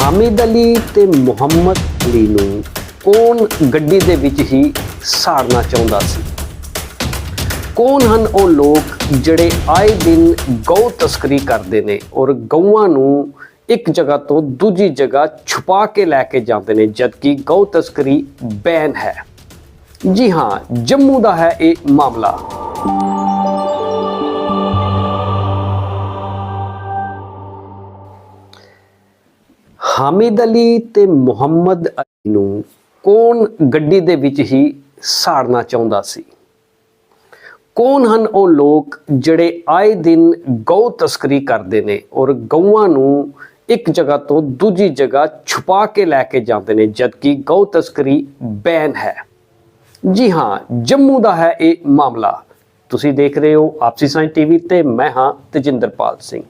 ਹਾਮਿਦ ਅਲੀ ਤੇ ਮੁਹੰਮਦ ਅਲੀ ਨੂੰ ਕੌਣ ਗੱਡੀ ਦੇ ਵਿੱਚ ਹੀ ਸਾੜਨਾ ਚਾਹੁੰਦਾ ਸੀ? ਕੌਣ ਹਨ ਉਹ ਲੋਕ ਜਿਹੜੇ ਆਏ ਦਿਨ ਗਊ ਤਸਕਰੀ ਕਰਦੇ ਨੇ ਔਰ ਗਊਆਂ ਨੂੰ ਇੱਕ ਜਗ੍ਹਾ ਤੋਂ ਦੂਜੀ ਜਗ੍ਹਾ ਛੁਪਾ ਕੇ ਲੈ ਕੇ ਜਾਂਦੇ ਨੇ, ਜਦਕਿ ਗਊ ਤਸਕਰੀ ਬੈਨ ਹੈ? ਜੀ ਹਾਂ, ਜੰਮੂ ਦਾ ਹੈ ਇਹ ਮਾਮਲਾ। ਹਾਮਿਦ ਅਲੀ ਤੇ ਮੁਹੰਮਦ ਅਲੀ ਨੂੰ ਕੌਣ ਗੱਡੀ ਦੇ ਵਿੱਚ ਹੀ ਸਾੜਨਾ ਚਾਹੁੰਦਾ ਸੀ? ਕੌਣ ਹਨ ਉਹ ਲੋਕ ਜਿਹੜੇ ਆਏ ਦਿਨ ਗਊ ਤਸਕਰੀ ਕਰਦੇ ਨੇ ਔਰ ਗਊਆਂ ਨੂੰ ਇੱਕ ਜਗ੍ਹਾ ਤੋਂ ਦੂਜੀ ਜਗ੍ਹਾ ਛੁਪਾ ਕੇ ਲੈ ਕੇ ਜਾਂਦੇ ਨੇ, ਜਦਕਿ ਗਊ ਤਸਕਰੀ ਬੈਨ ਹੈ? ਜੀ ਹਾਂ, ਜੰਮੂ ਦਾ ਹੈ ਇਹ ਮਾਮਲਾ। ਤੁਸੀਂ ਦੇਖ ਰਹੇ ਹੋ ਆਪਸੀ ਸਾਇੰਸ ਟੀਵੀ ਤੇ ਮੈਂ ਹਾਂ ਤਜਿੰਦਰਪਾਲ ਸਿੰਘ।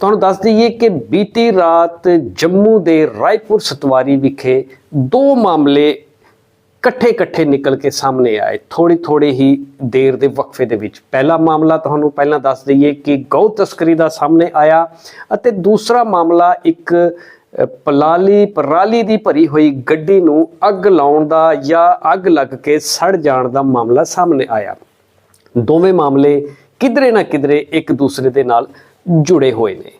ਤੁਹਾਨੂੰ ਦੱਸ ਦਈਏ ਕਿ ਬੀਤੀ ਰਾਤ ਜੰਮੂ ਦੇ ਰਾਏਪੁਰ ਸਤਵਾਰੀ ਵਿਖੇ ਦੋ ਮਾਮਲੇ ਇਕੱਠੇ ਇਕੱਠੇ ਨਿਕਲ ਕੇ ਸਾਹਮਣੇ ਆਏ। ਥੋੜੀ ਥੋੜੀ ਹੀ ਦੇਰ ਦੇ ਵਕਫੇ ਦੇ ਵਿੱਚ ਪਹਿਲਾ ਮਾਮਲਾ ਤੁਹਾਨੂੰ ਪਹਿਲਾਂ ਦੱਸ ਦਈਏ ਕਿ ਗਊ ਤਸਕਰੀ ਦਾ ਸਾਹਮਣੇ ਆਇਆ ਅਤੇ ਦੂਸਰਾ ਮਾਮਲਾ ਇੱਕ ਪਲਾਲੀ, ਪਰਾਲੀ ਦੀ ਭਰੀ ਹੋਈ ਗੱਡੀ ਨੂੰ ਅੱਗ ਲਾਉਣ ਦਾ ਜਾਂ ਅੱਗ ਲੱਗ ਕੇ ਸੜ ਜਾਣ ਦਾ ਮਾਮਲਾ ਸਾਹਮਣੇ ਆਇਆ। ਦੋਵੇਂ ਮਾਮਲੇ ਕਿਧਰੇ ਨਾ ਕਿਧਰੇ ਇੱਕ ਦੂਸਰੇ ਦੇ ਨਾਲ ਜੁੜੇ ਹੋਏ ਨੇ।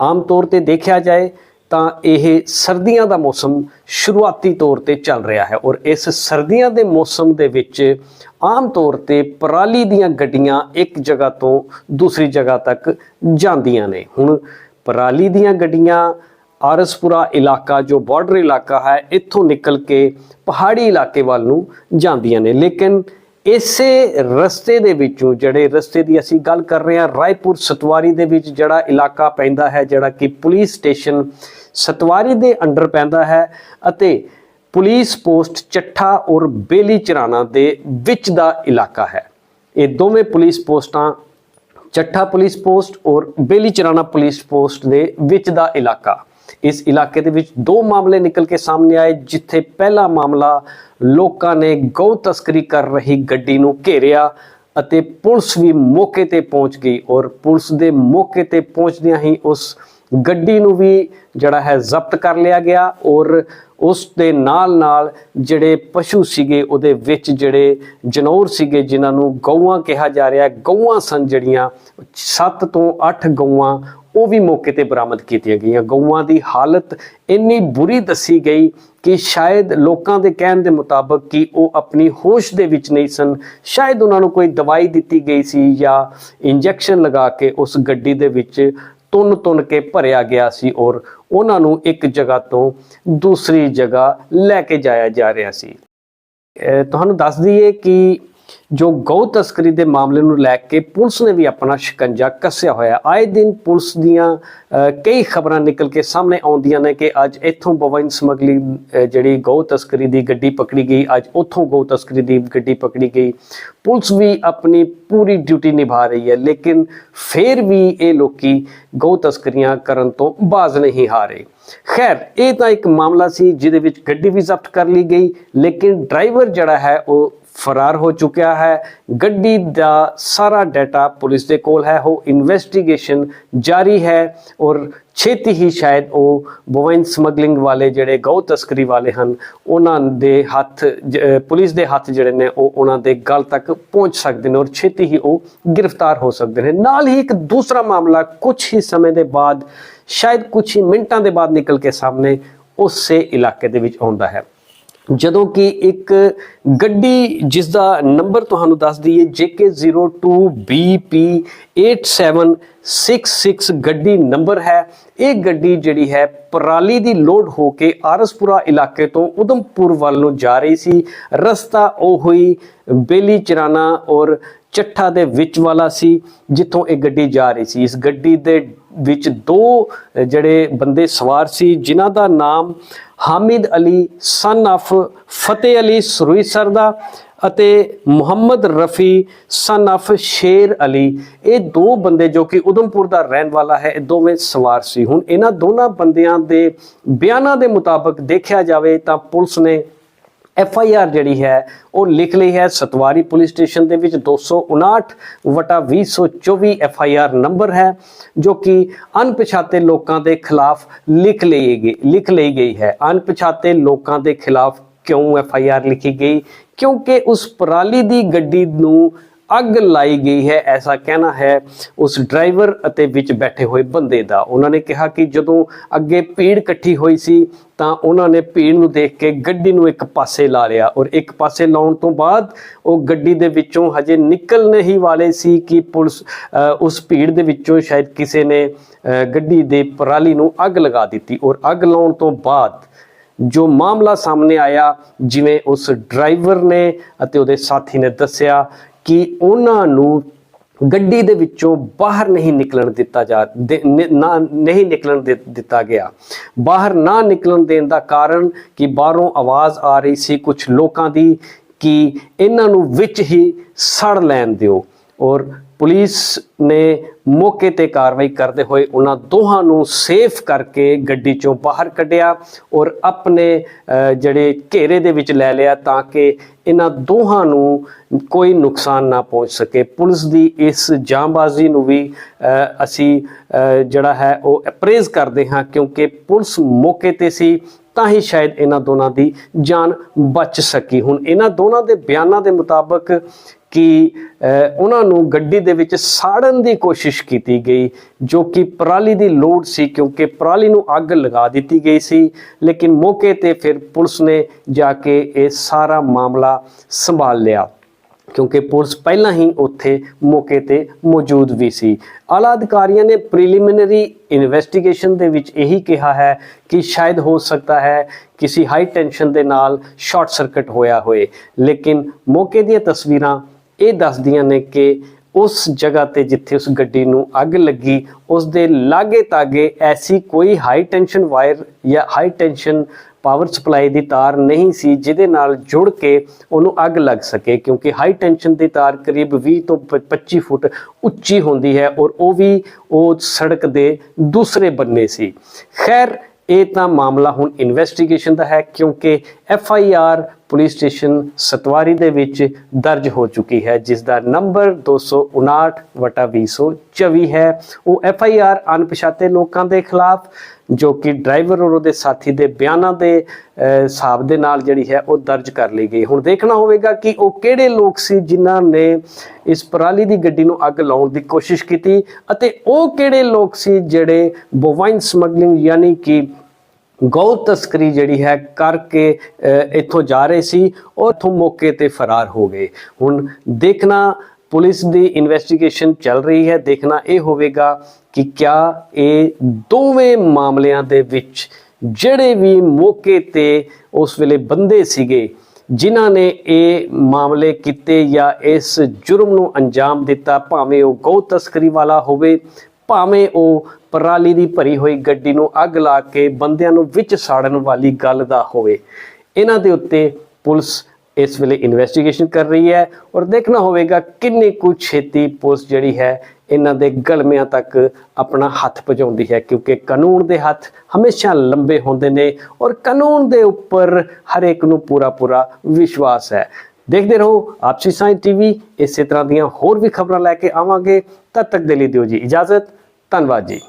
ਆਮ ਤੌਰ ਤੇ ਦੇਖਿਆ ਜਾਏ ਤਾਂ ਇਹ ਸਰਦੀਆਂ ਦਾ ਮੌਸਮ ਸ਼ੁਰੂਆਤੀ ਤੌਰ ਤੇ ਚੱਲ ਰਿਹਾ ਹੈ ਔਰ ਇਸ ਸਰਦੀਆਂ ਦੇ ਮੌਸਮ ਦੇ ਵਿੱਚ ਆਮ ਤੌਰ ਤੇ ਪਰਾਲੀ ਦੀਆਂ ਗੱਡੀਆਂ ਇੱਕ ਜਗ੍ਹਾ ਤੋਂ ਦੂਸਰੀ ਜਗ੍ਹਾ ਤੱਕ ਜਾਂਦੀਆਂ ਨੇ। ਹੁਣ ਪਰਾਲੀ ਦੀਆਂ ਗੱਡੀਆਂ ਆਰਸਪੁਰਾ ਇਲਾਕਾ, ਜੋ ਬਾਰਡਰ ਇਲਾਕਾ ਹੈ, ਇੱਥੋਂ ਨਿਕਲ ਕੇ ਪਹਾੜੀ ਇਲਾਕੇ ਵੱਲ ਨੂੰ ਜਾਂਦੀਆਂ ਨੇ। ਲੇਕਿਨ ਇਸੇ ਰਸਤੇ ਦੇ ਵਿੱਚੋਂ ਜਿਹੜੇ ਰਸਤੇ ਦੀ ਅਸੀਂ ਗੱਲ ਕਰ ਰਹੇ ਹਾਂ, ਰਾਏਪੁਰ ਸਤਵਾਰੀ ਦੇ ਵਿੱਚ ਜਿਹੜਾ ਇਲਾਕਾ ਪੈਂਦਾ ਹੈ, ਜਿਹੜਾ ਕਿ ਪੁਲਿਸ ਸਟੇਸ਼ਨ ਸਤਵਾਰੀ ਦੇ ਅੰਡਰ ਪੈਂਦਾ ਹੈ ਅਤੇ ਪੁਲਿਸ ਪੋਸਟ ਚੱਠਾ ਔਰ ਬੇਲੀ ਚਰਾਣਾ ਦੇ ਵਿੱਚ ਦਾ ਇਲਾਕਾ ਹੈ। ਇਹ ਦੋਵੇਂ ਪੁਲਿਸ ਪੋਸਟਾਂ ਚੱਠਾ ਪੁਲਿਸ ਪੋਸਟ ਔਰ ਬੇਲੀ ਚਰਾਣਾ ਪੁਲਿਸ ਪੋਸਟ ਦੇ ਵਿੱਚ ਦਾ ਇਲਾਕਾ। ਇਸ ਇਲਾਕੇ ਦੇ ਵਿੱਚ ਦੋ ਮਾਮਲੇ ਨਿਕਲ ਕੇ ਸਾਹਮਣੇ ਆਏ, ਜਿੱਥੇ ਪਹਿਲਾ ਮਾਮਲਾ ਲੋਕਾਂ ਨੇ ਗਊ ਤਸਕਰੀ ਕਰ ਰਹੀ ਗੱਡੀ ਨੂੰ ਘੇਰਿਆ ਅਤੇ ਪੁਲਿਸ ਵੀ ਮੌਕੇ ਤੇ ਪਹੁੰਚ ਗਈ ਔਰ ਪੁਲਿਸ ਦੇ ਮੌਕੇ ਤੇ ਪਹੁੰਚਦਿਆਂ ਹੀ ਉਸ ਗੱਡੀ ਨੂੰ ਵੀ ਜਿਹੜਾ ਹੈ ਜ਼ਬਤ ਕਰ ਲਿਆ ਗਿਆ ਔਰ ਉਸ ਦੇ ਨਾਲ ਨਾਲ ਜਿਹੜੇ ਪਸ਼ੂ ਸੀਗੇ, ਉਹਦੇ ਵਿੱਚ ਜਿਹੜੇ ਜਨੌਰ ਸੀਗੇ, ਜਿਨ੍ਹਾਂ ਨੂੰ ਗਊਆਂ ਕਿਹਾ ਜਾ ਰਿਹਾ ਗਊਆਂ ਸਨ ਜਿਹੜੀਆਂ 7 ਤੋਂ 8 ਗਊਆਂ ਉਹ ਵੀ ਮੌਕੇ ਤੇ ਬਰਾਮਦ ਕੀਤੀਆਂ ਗਈਆਂ। ਗਊਆਂ ਦੀ ਹਾਲਤ ਇੰਨੀ ਬੁਰੀ ਦੱਸੀ ਗਈ ਕਿ ਸ਼ਾਇਦ ਲੋਕਾਂ ਦੇ ਕਹਿਣ ਦੇ ਮੁਤਾਬਕ ਕਿ ਉਹ ਆਪਣੀ ਹੋਸ਼ ਦੇ ਵਿੱਚ ਨਹੀਂ ਸਨ। ਸ਼ਾਇਦ ਉਹਨਾਂ ਨੂੰ ਕੋਈ ਦਵਾਈ ਦਿੱਤੀ ਗਈ ਸੀ ਜਾਂ ਇੰਜੈਕਸ਼ਨ ਲਗਾ ਕੇ ਉਸ ਗੱਡੀ ਦੇ ਵਿੱਚ ਤੁੰਨ ਤੁੰਨ ਕੇ ਭਰਿਆ ਗਿਆ ਸੀ ਔਰ ਉਹਨਾਂ ਨੂੰ ਇੱਕ ਜਗ੍ਹਾ ਤੋਂ ਦੂਸਰੀ ਜਗ੍ਹਾ ਲੈ ਕੇ ਜਾਇਆ ਜਾ ਰਿਹਾ ਸੀ। ਤੁਹਾਨੂੰ ਦੱਸ ਦਈਏ ਕਿ ਜੋ ਗਊ ਤਸਕਰੀ ਦੇ ਮਾਮਲੇ ਨੂੰ ਲੈ ਕੇ ਪੁਲਿਸ ਨੇ ਵੀ ਆਪਣਾ ਸ਼ਿਕੰਜਾ ਕੱਸਿਆ ਹੋਇਆ ਆਏ ਦਿਨ ਪੁਲਿਸ ਦੀਆਂ ਅਹ, ਕਈ ਖਬਰਾਂ ਨਿਕਲ ਕੇ ਸਾਹਮਣੇ ਆਉਂਦੀਆਂ ਨੇ ਕਿ ਅੱਜ ਇੱਥੋਂ ਬਵਾਈਨ ਸਮਗਲਿੰਗ ਜਿਹੜੀ ਗਊ ਤਸਕਰੀ ਦੀ ਗੱਡੀ ਪਕੜੀ ਗਈ ਅੱਜ ਉੱਥੋਂ ਗਊ ਤਸਕਰੀ ਦੀ ਗੱਡੀ ਪਕੜੀ ਗਈ। ਪੁਲਿਸ ਵੀ ਆਪਣੀ ਪੂਰੀ ਡਿਊਟੀ ਨਿਭਾ ਰਹੀ ਹੈ ਲੇਕਿਨ ਫੇਰ ਵੀ ਇਹ ਲੋਕੀ ਗਊ ਤਸਕਰੀਆਂ ਕਰਨ ਤੋਂ ਬਾਜ਼ ਨਹੀਂ ਹਾਰੇ। ਖੈਰ ਇਹ ਤਾਂ ਇੱਕ ਮਾਮਲਾ ਸੀ ਜਿਹਦੇ ਵਿੱਚ ਗੱਡੀ ਵੀ ਜ਼ਬਤ ਕਰ ਲਈ ਗਈ ਲੇਕਿਨ ਡਰਾਈਵਰ ਜਿਹੜਾ ਹੈ ਉਹ ਫਰਾਰ ਹੋ ਚੁੱਕਿਆ ਹੈ। ਗੱਡੀ ਦਾ ਸਾਰਾ ਡਾਟਾ ਪੁਲਿਸ ਦੇ ਕੋਲ ਹੈ। ਉਹ ਇਨਵੈਸਟੀਗੇਸ਼ਨ ਜਾਰੀ ਹੈ ਔਰ ਛੇਤੀ ਹੀ ਸ਼ਾਇਦ ਉਹ ਬੋਵਾਈਨ ਸਮਗਲਿੰਗ ਵਾਲੇ ਜਿਹੜੇ ਗਊ ਤਸਕਰੀ ਵਾਲੇ ਹਨ, ਉਹਨਾਂ ਦੇ ਹੱਥ ਜ- ਪੁਲਿਸ ਦੇ ਹੱਥ ਜਿਹੜੇ ਨੇ, ਉਹ ਉਹਨਾਂ ਦੇ ਗਲ ਤੱਕ ਪਹੁੰਚ ਸਕਦੇ ਨੇ ਔਰ ਛੇਤੀ ਹੀ ਉਹ ਗ੍ਰਿਫਤਾਰ ਹੋ ਸਕਦੇ ਨੇ। ਨਾਲ ਹੀ ਇੱਕ ਦੂਸਰਾ ਮਾਮਲਾ ਕੁਝ ਹੀ ਸਮੇਂ ਦੇ ਬਾਅਦ, ਸ਼ਾਇਦ ਕੁਝ ਹੀ ਮਿੰਟਾਂ ਦੇ ਬਾਅਦ ਨਿਕਲ ਕੇ ਸਾਹਮਣੇ ਉਸੇ ਇਲਾਕੇ ਦੇ ਵਿੱਚ ਆਉਂਦਾ ਹੈ। ਜਦੋਂ ਕਿ ਇੱਕ ਗੱਡੀ ਜਿਸ ਦਾ ਨੰਬਰ ਤੁਹਾਨੂੰ ਦੱਸ ਦਈਏ JK02BP8766 ਗੱਡੀ ਨੰਬਰ ਹੈ। ਇਹ ਗੱਡੀ ਜਿਹੜੀ ਹੈ ਪਰਾਲੀ ਦੀ ਲੋਡ ਹੋ ਕੇ ਆਰਸਪੁਰਾ ਇਲਾਕੇ ਤੋਂ ਉਦਮਪੁਰ ਵੱਲ ਨੂੰ ਜਾ ਰਹੀ ਸੀ। ਰਸਤਾ ਉਹ ਹੋਈ ਬੇਲੀ ਚਰਾਨਾ ਔਰ ਚੱਠਾ ਦੇ ਵਿੱਚ ਵਾਲਾ ਸੀ, ਜਿੱਥੋਂ ਇਹ ਗੱਡੀ ਜਾ ਰਹੀ ਸੀ। ਇਸ ਗੱਡੀ ਦੇ ਵਿੱਚ ਦੋ ਜਿਹੜੇ ਬੰਦੇ ਸਵਾਰ ਸੀ, ਜਿਨ੍ਹਾਂ ਦਾ ਨਾਮ ਹਾਮਿਦ ਅਲੀ ਸਨ ਆਫ ਫਤਿਹ ਅਲੀ ਸਰੂਈਸਰ ਦਾ ਅਤੇ ਮੁਹੰਮਦ ਰਫੀ ਸਨ ਆਫ ਸ਼ੇਰ ਅਲੀ। ਇਹ ਦੋ ਬੰਦੇ ਜੋ ਕਿ ਉਦਮਪੁਰ ਦਾ ਰਹਿਣ ਵਾਲਾ ਹੈ, ਇਹ ਦੋਵੇਂ ਸਵਾਰ ਸੀ। ਹੁਣ ਇਹਨਾਂ ਦੋਨਾਂ ਬੰਦਿਆਂ ਦੇ ਬਿਆਨਾਂ ਦੇ ਮੁਤਾਬਕ ਦੇਖਿਆ ਜਾਵੇ ਤਾਂ ਪੁਲਿਸ ਨੇ ਐਫ ਆਈ ਆਰ ਜਿਹੜੀ ਹੈ, ਉਹ ਲਿਖ ਲਈ ਹੈ। ਸਤਵਾਰੀ ਪੁਲਿਸ ਸਟੇਸ਼ਨ ਦੇ ਵਿੱਚ 259 ਵਟਾ 2024 ਐਫ ਆਈ ਆਰ ਨੰਬਰ ਹੈ, ਜੋ ਕਿ ਅਣਪਛਾਤੇ ਲੋਕਾਂ ਦੇ ਖਿਲਾਫ ਲਿਖ ਲਈ ਗਈ ਲਿਖ ਲਈ ਗਈ ਹੈ। ਅਣਪਛਾਤੇ ਲੋਕਾਂ ਦੇ ਖਿਲਾਫ ਕਿਉਂ ਐਫ ਆਈ ਆਰ ਲਿਖੀ ਗਈ? ਕਿਉਂਕਿ ਉਸ ਪਰਾਲੀ ਦੀ ਗੱਡੀ ਨੂੰ ਅੱਗ ਲਾਈ ਗਈ ਹੈ ਐਸਾ ਕਹਿਣਾ ਹੈ ਉਸ ਡਰਾਈਵਰ ਅਤੇ ਵਿੱਚ ਬੈਠੇ ਹੋਏ ਬੰਦੇ ਦਾ। ਉਹਨਾਂ ਨੇ ਕਿਹਾ ਕਿ ਜਦੋਂ ਅੱਗੇ ਭੀੜ ਇਕੱਠੀ ਹੋਈ ਸੀ ਤਾਂ ਉਹਨਾਂ ਨੇ ਭੀੜ ਨੂੰ ਦੇਖ ਕੇ ਗੱਡੀ ਨੂੰ ਇੱਕ ਪਾਸੇ ਲਾ ਲਿਆ ਔਰ ਇੱਕ ਪਾਸੇ ਲਾਉਣ ਤੋਂ ਬਾਅਦ ਉਹ ਗੱਡੀ ਦੇ ਵਿੱਚੋਂ ਹਜੇ ਨਿਕਲਣੇ ਹੀ ਵਾਲੇ ਸੀ ਕਿ ਪੁਲਿਸ ਅ, ਉਸ ਭੀੜ ਦੇ ਵਿੱਚੋਂ ਸ਼ਾਇਦ ਕਿਸੇ ਨੇ ਅ, ਗੱਡੀ ਦੇ ਪਰਾਲੀ ਨੂੰ ਅੱਗ ਲਗਾ ਦਿੱਤੀ ਔਰ ਅੱਗ ਲਾਉਣ ਤੋਂ ਬਾਅਦ ਜੋ ਮਾਮਲਾ ਸਾਹਮਣੇ ਆਇਆ ਜਿਵੇਂ ਉਸ ਡਰਾਈਵਰ ਨੇ ਅਤੇ ਉਹਦੇ ਸਾਥੀ ਨੇ ਦੱਸਿਆ ਕਿ ਉਹਨਾਂ ਨੂੰ ਗੱਡੀ ਦੇ ਵਿੱਚੋਂ ਬਾਹਰ ਨਹੀਂ ਨਿਕਲਣ ਦਿੱਤਾ ਜਾ ਦੇ- ਨਾ ਨਹੀਂ ਨਿਕਲਣ ਦੇ- ਦਿੱਤਾ ਗਿਆ। ਬਾਹਰ ਨਾ ਨਿਕਲਣ ਦੇਣ ਦਾ ਕਾਰਨ ਕਿ ਬਾਹਰੋਂ ਆਵਾਜ਼ ਆ ਰਹੀ ਸੀ ਕੁਝ ਲੋਕਾਂ ਦੀ ਕਿ ਇਹਨਾਂ ਨੂੰ ਵਿੱਚ ਹੀ ਸੜ ਲੈਣ ਦਿਓ। ਔਰ ਪੁਲਿਸ ਨੇ ਮੌਕੇ ਤੇ ਕਾਰਵਾਈ ਕਰਦੇ ਹੋਏ ਉਹਨਾਂ ਦੋਹਾਂ ਨੂੰ ਸੇਫ ਕਰਕੇ ਗੱਡੀ ਚੋਂ ਬਾਹਰ ਕੱਢਿਆ ਔਰ ਆਪਣੇ ਜਿਹੜੇ ਘੇਰੇ ਦੇ ਵਿੱਚ ਲੈ ਲਿਆ ਤਾਂ ਕਿ ਇਹਨਾਂ ਦੋਹਾਂ ਨੂੰ ਕੋਈ ਨੁਕਸਾਨ ਨਾ ਪਹੁੰਚ ਸਕੇ। ਪੁਲਿਸ ਦੀ ਇਸ ਜਾਂਬਾਜ਼ੀ ਨੂੰ ਵੀ ਅਸੀਂ ਜਿਹੜਾ ਹੈ ਉਹ ਅਪਰੇਜ਼ ਕਰਦੇ ਹਾਂ ਕਿਉਂਕਿ ਪੁਲਿਸ ਮੌਕੇ ਤੇ ਸੀ ਤਾਂ ਹੀ ਸ਼ਾਇਦ ਇਹਨਾਂ ਦੋਨਾਂ ਦੀ ਜਾਨ ਬਚ ਸਕੀ। ਹੁਣ ਇਹਨਾਂ ਦੋਨਾਂ ਦੇ ਬਿਆਨਾਂ ਦੇ ਮੁਤਾਬਕ ਕਿ ਉਹਨਾਂ ਨੂੰ ਗੱਡੀ ਦੇ ਵਿੱਚ ਸਾੜਨ ਦੀ ਕੋਸ਼ਿਸ਼ ਕੀਤੀ ਗਈ, ਜੋ ਕਿ ਪਰਾਲੀ ਦੀ ਲੋਡ ਸੀ ਕਿਉਂਕਿ ਪਰਾਲੀ ਨੂੰ ਅੱਗ ਲਗਾ ਦਿੱਤੀ ਗਈ ਸੀ। ਲੇਕਿਨ ਮੌਕੇ ਤੇ ਫਿਰ ਪੁਲਿਸ ਨੇ ਜਾ ਕੇ ਇਹ ਸਾਰਾ ਮਾਮਲਾ ਸੰਭਾਲ ਲਿਆ, ਕਿਉਂਕਿ ਪੁਲਿਸ ਪਹਿਲਾਂ ਹੀ ਉੱਥੇ ਮੌਕੇ ਤੇ ਮੌਜੂਦ ਵੀ ਸੀ। ਆਲਾ ਅਧਿਕਾਰੀਆਂ ਨੇ ਪ੍ਰੀਲਿਮਿਨਰੀ ਇਨਵੈਸਟੀਗੇਸ਼ਨ ਦੇ ਵਿੱਚ ਇਹੀ ਕਿਹਾ ਹੈ ਕਿ ਸ਼ਾਇਦ ਹੋ ਸਕਦਾ ਹੈ ਕਿਸੇ ਹਾਈ ਟੈਂਸ਼ਨ ਦੇ ਨਾਲ ਸ਼ਾਰਟ ਸਰਕਟ ਹੋਇਆ ਹੋਏ। ਲੇਕਿਨ ਮੌਕੇ ਦੀਆਂ ਤਸਵੀਰਾਂ ਇਹ ਦੱਸਦੀਆਂ ਨੇ ਕਿ ਉਸ ਜਗ੍ਹਾ ਤੇ ਜਿੱਥੇ ਉਸ ਗੱਡੀ ਨੂੰ ਅੱਗ ਲੱਗੀ, ਉਸ ਦੇ ਲਾਗੇ ਤਾਗੇ ਐਸੀ ਕੋਈ ਹਾਈ ਟੈਂਸ਼ਨ ਵਾਇਰ ਜਾਂ ਹਾਈ ਟੈਂਸ਼ਨ ਪਾਵਰ ਸਪਲਾਈ ਦੀ ਤਾਰ ਨਹੀਂ ਸੀ, ਜਿਹਦੇ ਨਾਲ ਜੁੜ ਕੇ ਉਹਨੂੰ ਅੱਗ ਲੱਗ ਸਕੇ, ਕਿਉਂਕਿ ਹਾਈ ਟੈਂਸ਼ਨ ਦੀ ਤਾਰ ਕਰੀਬ 20 ਤੋਂ ਪ- 25 ਫੁੱਟ ਉੱਚੀ ਹੁੰਦੀ ਹੈ ਔਰ ਉਹ ਵੀ ਉਹ ਸੜਕ ਦੇ ਦੂਸਰੇ ਬੰਨੇ ਸੀ। ਖੈਰ, ਇਹ ਤਾਂ ਮਾਮਲਾ ਹੁਣ ਇਨਵੈਸਟੀਗੇਸ਼ਨ ਦਾ ਹੈ, ਕਿਉਂਕਿ F I R police station Satwari ਦੇ ਵਿੱਚ ਦਰਜ ਹੋ ਚੁੱਕੀ ਹੈ, ਜਿਸ ਦਾ ਨੰਬਰ 259 ਵਟਾ 2024 ਹੈ। ਉਹ ਐਫ ਆਈ ਆਰ ਅਣਪਛਾਤੇ ਲੋਕਾਂ ਦੇ ਖਿਲਾਫ, ਜੋ ਕਿ ਡਰਾਈਵਰ ਔਰ ਉਹਦੇ ਸਾਥੀ ਦੇ ਬਿਆਨਾਂ ਦੇ ਹਿਸਾਬ ਦੇ ਨਾਲ ਜਿਹੜੀ ਹੈ, ਉਹ ਦਰਜ ਕਰ ਲਈ ਗਈ। ਹੁਣ ਦੇਖਣਾ ਹੋਵੇਗਾ ਕਿ ਉਹ ਕਿਹੜੇ ਲੋਕ ਸੀ ਜਿਨ੍ਹਾਂ ਨੇ ਇਸ ਪਰਾਲੀ ਦੀ ਗੱਡੀ ਨੂੰ ਅੱਗ ਲਾਉਣ ਦੀ ਕੋਸ਼ਿਸ਼ ਕੀਤੀ ਅਤੇ ਉਹ ਕਿਹੜੇ ਲੋਕ ਸੀ ਜਿਹੜੇ ਬੋਵਾਈਨ ਸਮਗਲਿੰਗ ਯਾਨੀ ਕਿ ਗਊ ਤਸਕਰੀ ਜਿਹੜੀ ਹੈ ਕਰਕੇ ਇੱਥੋਂ ਜਾ ਰਹੇ ਸੀ ਉਹ ਇੱਥੋਂ ਮੌਕੇ ਤੇ ਫਰਾਰ ਹੋ ਗਏ। ਹੁਣ ਦੇਖਣਾ ਪੁਲਿਸ ਦੀ ਇਨਵੈਸਟੀਗੇਸ਼ਨ ਚੱਲ ਰਹੀ ਹੈ, ਦੇਖਣਾ ਇਹ ਹੋਵੇਗਾ ਕਿ ਕਿਆ ਇਹ ਦੋਵੇਂ ਮਾਮਲਿਆਂ ਦੇ ਵਿੱਚ ਜਿਹੜੇ ਵੀ ਮੌਕੇ ਤੇ ਉਸ ਵੇਲੇ ਬੰਦੇ ਸੀਗੇ, ਜਿਨ੍ਹਾਂ ਨੇ ਇਹ ਮਾਮਲੇ ਕੀਤੇ ਜਾਂ ਇਸ ਜੁਰਮ ਨੂੰ ਅੰਜਾਮ ਦਿੱਤਾ, ਭਾਵੇਂ ਉਹ ਗਊ ਤਸਕਰੀ ਵਾਲਾ ਹੋਵੇ ਭਾਵੇਂ ਉਹ ਪਰਾਲੀ ਦੀ ਭਰੀ ਹੋਈ ਗੱਡੀ ਨੂੰ ਅੱਗ ਲਾ ਕੇ ਬੰਦਿਆਂ ਨੂੰ ਵਿੱਚ ਸਾੜਨ ਵਾਲੀ ਗੱਲ ਦਾ ਹੋਵੇ। ਇਹਨਾਂ ਦੇ ਉੱਤੇ ਪੁਲਿਸ ਇਸ ਵੇਲੇ ਇਨਵੈਸਟੀਗੇਸ਼ਨ ਕਰ ਰਹੀ ਹੈ ਔਰ ਦੇਖਣਾ ਹੋਵੇਗਾ ਕਿੰਨੀ ਕੁ ਛੇਤੀ ਪੁਲਿਸ ਜਿਹੜੀ ਹੈ ਇਹਨਾਂ ਦੇ ਗਲਮਿਆਂ ਤੱਕ ਆਪਣਾ ਹੱਥ ਪਹੁੰਚਾਉਂਦੀ ਹੈ, ਕਿਉਂਕਿ ਕਾਨੂੰਨ ਦੇ ਹੱਥ ਹਮੇਸ਼ਾ ਲੰਬੇ ਹੁੰਦੇ ਨੇ ਔਰ ਕਾਨੂੰਨ ਦੇ ਉੱਪਰ ਹਰੇਕ ਨੂੰ ਪੂਰਾ ਪੂਰਾ ਵਿਸ਼ਵਾਸ ਹੈ। ਦੇਖਦੇ ਰਹੋ ਆਪਸੀ ਸਾਇੰਸ ਟੀਵੀ, ਇਸੇ ਤਰ੍ਹਾਂ ਦੀਆਂ ਹੋਰ ਵੀ ਖਬਰਾਂ ਲੈ ਕੇ ਆਵਾਂਗੇ। ਤਦ ਤੱਕ ਦੇ ਲਈ ਦਿਓ ਜੀ ਇਜਾਜ਼ਤ। ਧੰਨਵਾਦ ਜੀ।